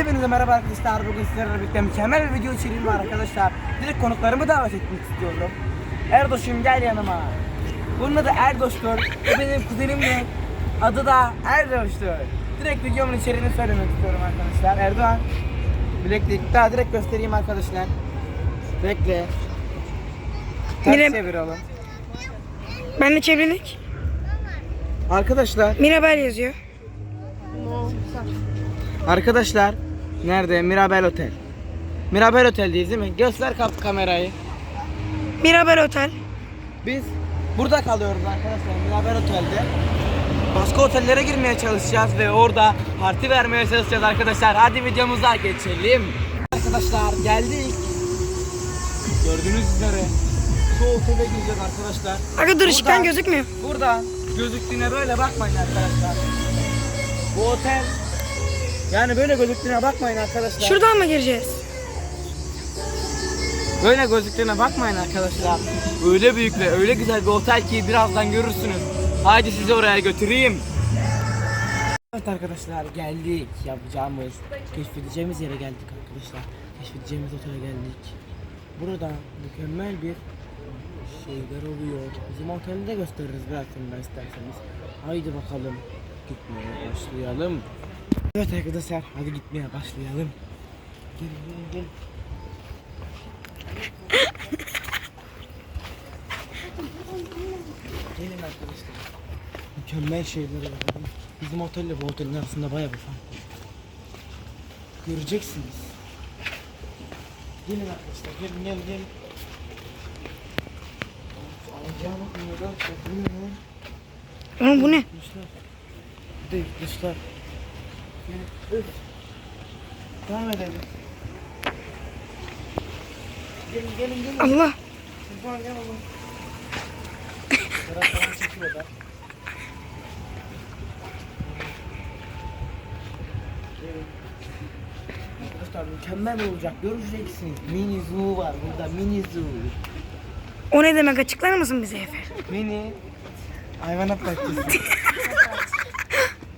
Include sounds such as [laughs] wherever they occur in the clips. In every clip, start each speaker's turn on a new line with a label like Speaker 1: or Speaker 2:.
Speaker 1: Hepinize merhaba arkadaşlar. Bugün sizlerle birlikte mükemmel bir video içeriğim var arkadaşlar. Direkt konuklarımı davet etmek istiyorum. Erdoş'um gel yanıma. Bunun adı Erdoş'tur. O benim kuzenim de. Adı da Erdoş'tur. Direkt videomun içeriğini söylemek istiyorum arkadaşlar. Erdoğan. Bileklik. Daha direkt göstereyim arkadaşlar. Bekle. Ters
Speaker 2: Mire-
Speaker 1: çevir oğlum.
Speaker 2: Ben de çevrelik.
Speaker 1: Arkadaşlar.
Speaker 2: Mirabel yazıyor.
Speaker 1: Arkadaşlar. Nerede? Mirabel Otel. Mirabel Otel'deyiz değil mi? Göster kap kamerayı.
Speaker 2: Mirabel Otel.
Speaker 1: Biz burada kalıyoruz arkadaşlar Mirabel Otel'de. Başka otellere girmeye çalışacağız ve orada parti vermeye çalışacağız arkadaşlar. Hadi videomuza geçelim. Arkadaşlar geldik. Gördüğünüz üzere şu otele gireceğiz arkadaşlar.
Speaker 2: Aga dur ışıktan gözükmüyor.
Speaker 1: Buradan gözüktüğüne böyle bakmayın arkadaşlar. Bu otel yani böyle gözüktüğüne bakmayın arkadaşlar.
Speaker 2: Şuradan mı gireceğiz?
Speaker 1: Böyle gözüktüğüne bakmayın arkadaşlar. Öyle büyük ve öyle güzel bir otel ki birazdan görürsünüz. Haydi sizi oraya götüreyim. Evet arkadaşlar geldik. Yapacağımız, keşfedeceğimiz yere geldik arkadaşlar. Keşfedeceğimiz otele geldik. Burada mükemmel bir şeyler oluyor. Bizim otelde gösteririz sonra isterseniz. Haydi bakalım gitmeye başlayalım. Evet arkadaşlar hadi gitmeye başlayalım. Gelin gelin gelin. Gelin arkadaşlar. Mükemmel şeyler var. Bizim otelle bu otelin arasında bayağı bir fark var. Göreceksiniz. Gelin arkadaşlar gelin gelin gelin. Alacağı bakın orada. Bakın ya.
Speaker 2: Oğlum bu ne?
Speaker 1: Gitmişler. Bir de gitmişler. Gelin. Üf. Devam edelim. Gelin gelin gelin.
Speaker 2: Allah.
Speaker 1: Şuradan gel oğlum. Biraz falan çekiyorlar. Evet. Arkadaşlar mükemmel olacak göreceksiniz. Mini zoo var burada mini zoo.
Speaker 2: O ne demek açıklar mısın bize Efe?
Speaker 1: Mini hayvanat bahçesi. [laughs]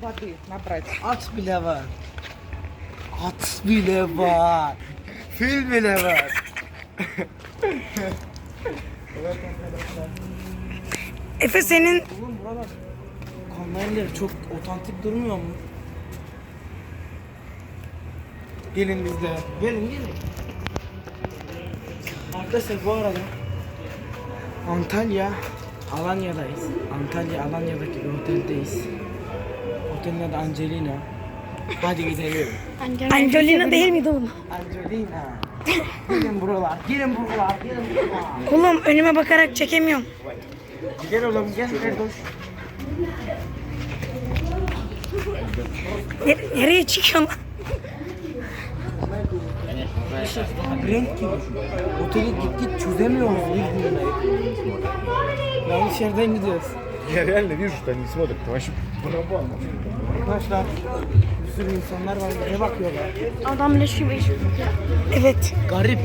Speaker 1: At bile var. At bile var. Fil bile var. evet arkadaşlar.
Speaker 2: Efe senin
Speaker 1: Oğlum buralar kameralar çok otantik durmuyor mu? Gelin bizde. Gelin gelin. Arkadaşlar bu arada Antalya Alanya'dayız. Antalya Alanya'daki bir oteldeyiz. Otelin adı Angelina. Hadi gidelim.
Speaker 2: Angelina değil miydi oğlum?
Speaker 1: Angelina. Gelin buralar. Gelin buralar. Gelin buralar.
Speaker 2: Oğlum önüme bakarak çekemiyorum.
Speaker 1: Gel oğlum gel Erdoş.
Speaker 2: Ne- nereye çıkıyorsun lan?
Speaker 1: Labirent gibi. Oteli git git çözemiyoruz. Yanlış yerden gidiyoruz.
Speaker 3: Я реально вижу, что они смотрят. Это вообще барабан.
Speaker 1: Arkadaşlar bir sürü insanlar var bize bakıyorlar.
Speaker 2: Adam leş gibi Evet.
Speaker 1: Garip.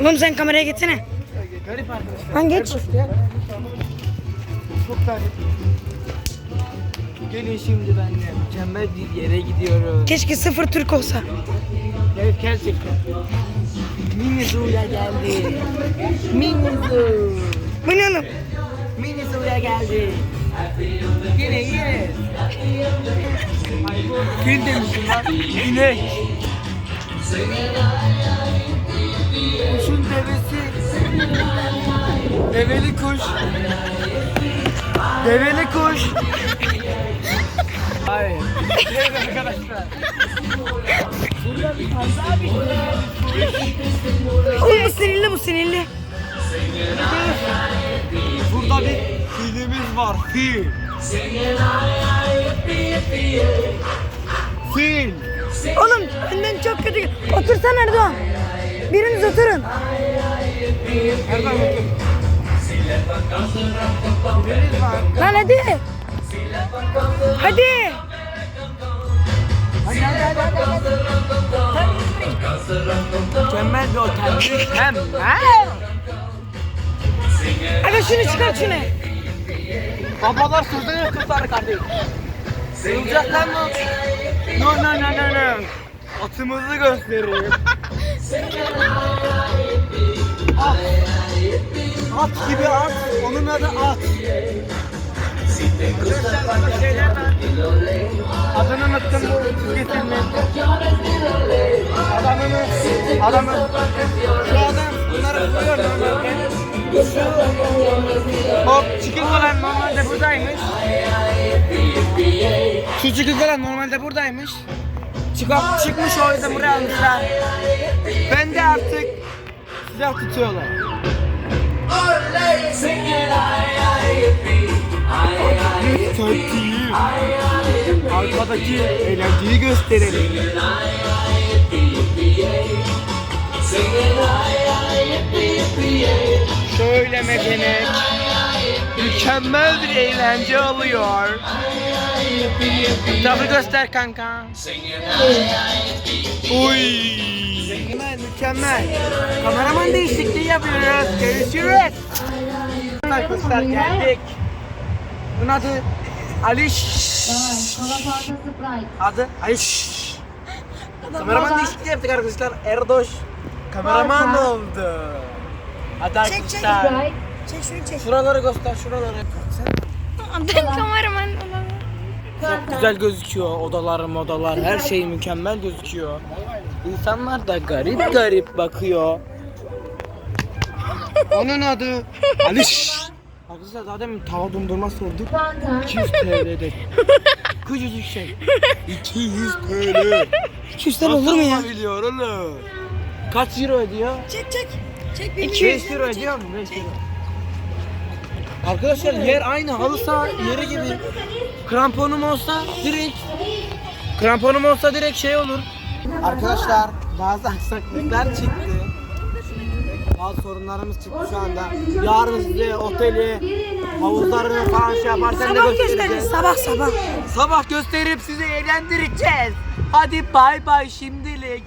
Speaker 2: Oğlum sen kameraya gitsene.
Speaker 1: Garip arkadaşlar.
Speaker 2: Lan geç.
Speaker 1: Erdoş gel. Çok garip. Gelin şimdi benimle mükemmel bir yere gidiyoruz.
Speaker 2: Keşke sıfır Türk olsa.
Speaker 1: Evet gerçekten. Mini Zoo'ya geldi. Mini Zoo.
Speaker 2: Bu ne oğlum?
Speaker 1: Mini Zoo'ya geldi. Gelin gelin. Fil demişim lan. İnek. Kuşun devesi. Develi kuş. Develi kuş. Hayır. Evet arkadaşlar. Burada bir daha bir
Speaker 2: Oğlum bu sinirli bu sinirli.
Speaker 1: Burada bir filimiz var. Fil. Fil.
Speaker 2: Oğlum önden çok kötü. Otursana Erdoğan. Biriniz oturun.
Speaker 1: Filimiz var.
Speaker 2: Lan hadi. Hadi.
Speaker 1: Hadi hadi hadi hadi. hadi. Mükemmel bir otel. [laughs] Mükemmel.
Speaker 2: Aga şunu çıkar şunu.
Speaker 1: Babalar sözde kızlar kardeş. Sığınacaklar mı? No no no no no. Atımızı gösterelim. At. At gibi at. Onun adı at. Adını unuttum bu getirme. Adamını, adamı, şu adam bunları normalde. Hop çıkık olan normalde buradaymış. Şu çıkık olan normalde buradaymış. Çıkıp çıkmış o yüzden buraya almışlar. Ben de artık silah tutuyorlar. Arkadaki eğlenceyi gösterelim. Şöyle mekanik. Mükemmel bir eğlence oluyor. Tabi göster kanka. Uy. Mükemmel mükemmel. Kameraman değişikliği yapıyoruz. Görüşürüz. Arkadaşlar geldik. Bunun adı Ali Adı Ali Kameraman değişikliği yaptık arkadaşlar. Erdoş kameraman oldu. Hadi
Speaker 2: Çek, çek. Çek şunu çek.
Speaker 1: Şuraları göster şuraları.
Speaker 2: Ben kameraman olamam.
Speaker 1: Çok güzel gözüküyor odalar odalar her şey mükemmel gözüküyor. İnsanlar da garip garip bakıyor. Onun adı Ali. Arkadaşlar zaten tava dondurma sorduk. 200 TL'de. Küçücük şey. 200 TL.
Speaker 2: 200 lira olur mu ya?
Speaker 1: Biliyor oğlum. Kaç euro ediyor?
Speaker 2: Çek çek. Çek bir
Speaker 1: 5 euro ediyor mu? 5 euro. Arkadaşlar yer aynı halı saha yeri gibi. Kramponum olsa direkt Kramponum olsa direkt şey olur. Arkadaşlar bazı aksaklıklar çıktı. Bazı sorunlarımız çıktı şu anda. Yarın size oteli, havuzlarını falan şey yaparken de
Speaker 2: Sabah gösteririz.
Speaker 1: göstereceğiz.
Speaker 2: Sabah sabah.
Speaker 1: Sabah gösterip sizi eğlendireceğiz. Hadi bay bay şimdilik.